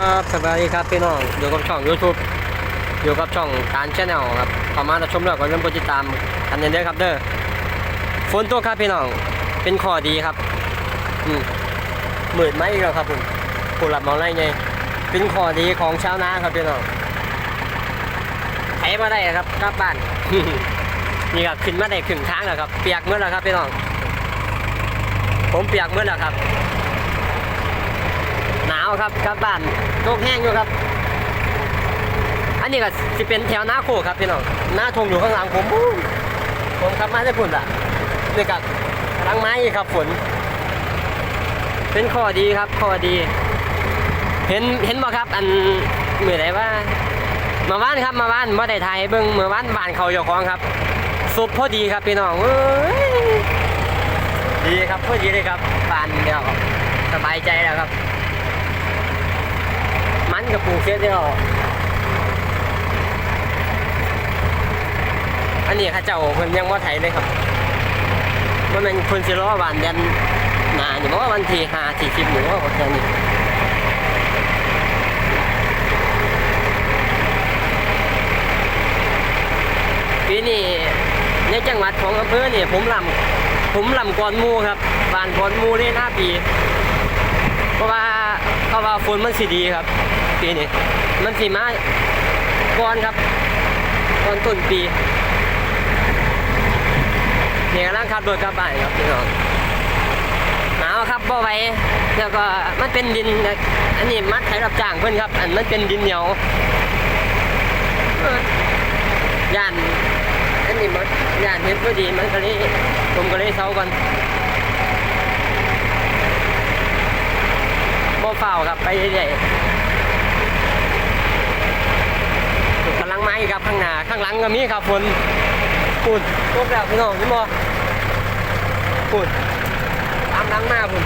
ครับสวัสดีครับพี่น้องอยู่กับช่อง YouTube อยู่กับช่องการชาแนลครับเข้ามารับชมแล้วก็เริ่มกดติดตามกันเด้อครับเด้อฝนตกครับพี่น้องเป็นข้อดีครับอืมหมื่นไม้อีกแล้วครับผมผู้รับเหมาไรไงเป็นข้อดีของชาวนาครับพี่น้องไถมาได้ครับกลับบ้านนี่ครับขึ้นมาได้ครึ่งทางแล้วครับ เปียกเมื่อแล้วครับพี่น้องผมเปียกเมื่อแล้วครับ หนาวครับกลับบ้านโลกแห้งอยู่ครับ อันนี้ก็จะเป็นแถวหน้าโคครับพี่น้องหน้าทงอยู่ข้างหลังผมผมขับมาได้ฝุ่นอะนี่กับลังไม้ครับฝน เป็นข้อดีครับข้อดี เห็นเห็นบ่ครับ อันเมื่อไหร่ว่า มาบ้านครับมาบ้านมาได้ถ่ายเบิ่งเมื่อบ้านบ้านเขาเจ้าของครับสุดพอดีครับพี่น้องดีครับพอดีเลยครับบ้านเดียวสบายใจแล้วครับ มันกับปลูกเสร็จแล้วอันนี้ข้าเจ้าเพิ่นยังว่าไถเลยครับว่ามันคนสิรอวันเดนหนาอยู่ว่าวันที่ห้าที่สิบหรือว่าแค่นี้ปีนี้ในจังหวัดของอำเภอเนี่ยผมลำผมลำกอนมูครับบานกอนมูได้หน้าปี เพราะว่าเขาะว่าฝนมันสิดีครับ ปีนี้มันสิมาก่อนครับก่อนต้นปีเนี่ยกำลังขับรถกลับบ้านครับพี่น้องหนาวครับบ่ไหวแล้วก็มันเป็นดินอันนี้มัดไถรับจ้างเพื่อนครับ อันมันเป็นดินเหนียวย่านอันนี้มันย่านเห็ดพอดีมันก็เลยผมก็เลยเซาก่อนบ่เฝ้าครับไปเรื่อยๆกำลังไม้ครับข้าง หน้าข้างหลังก็มีครับฝนปุ่นตกแล้วพี่น้องนี่บ่ปุ่นตามหลังมาปุ่น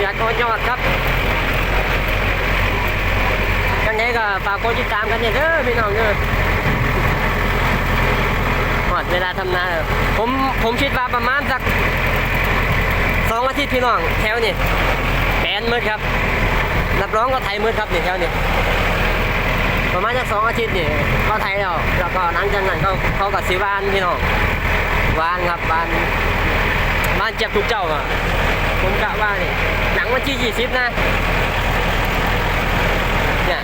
อยากกอยอดครับยังไงก็ฝากกดติดตามกันเนี่ยเด้อพี่น้องเด้อหมดเวลาทำนาผมผมคิดว่าประมาณสักสองอาทิตย์พี่น้องแถวนี่แปนมืดครับรับรองก็ไทยมืดครับนี่แถวนี่ ประมาณจะสองอาทิตย์นี่ก็ไทยแล้วแล้วก็หลังจากนั้นก็เขากับสีวานพี่น้องวานครับวานวานเจ็บทุกเจ้าอะผมกะว่านี่หนังวันที่ยี่สิบนะเนี่ย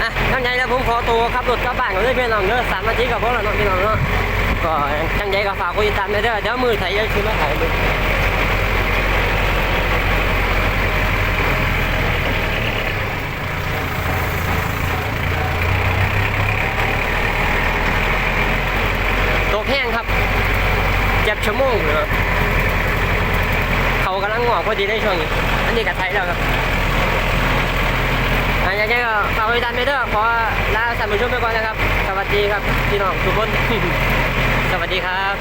อะทั้งไงแล้วผมขอตัวขับรถกลับบ้านก่อนเลยพี่น้องเด้อสามนาทีกับพวกเราเนาะพี่น้องเนาะก็จังใจก็ฝากกดติดตามด้วยเด้อเดี๋ยวมือไถยายคือมาถ่ายมือตกแห้งครับ บชั่วโมงเหรอเขากำลังงอกพอดีในช่วงนี้ อันนี้ก็ไทยแล้วครับอันนี้ก็ฝากไว้ด้ามด้วยเด้อขอลาท่านผู้ชมไปก่อนนะครับ สวัสดีครับ พี่น้องทุกคน สวัสดีครับ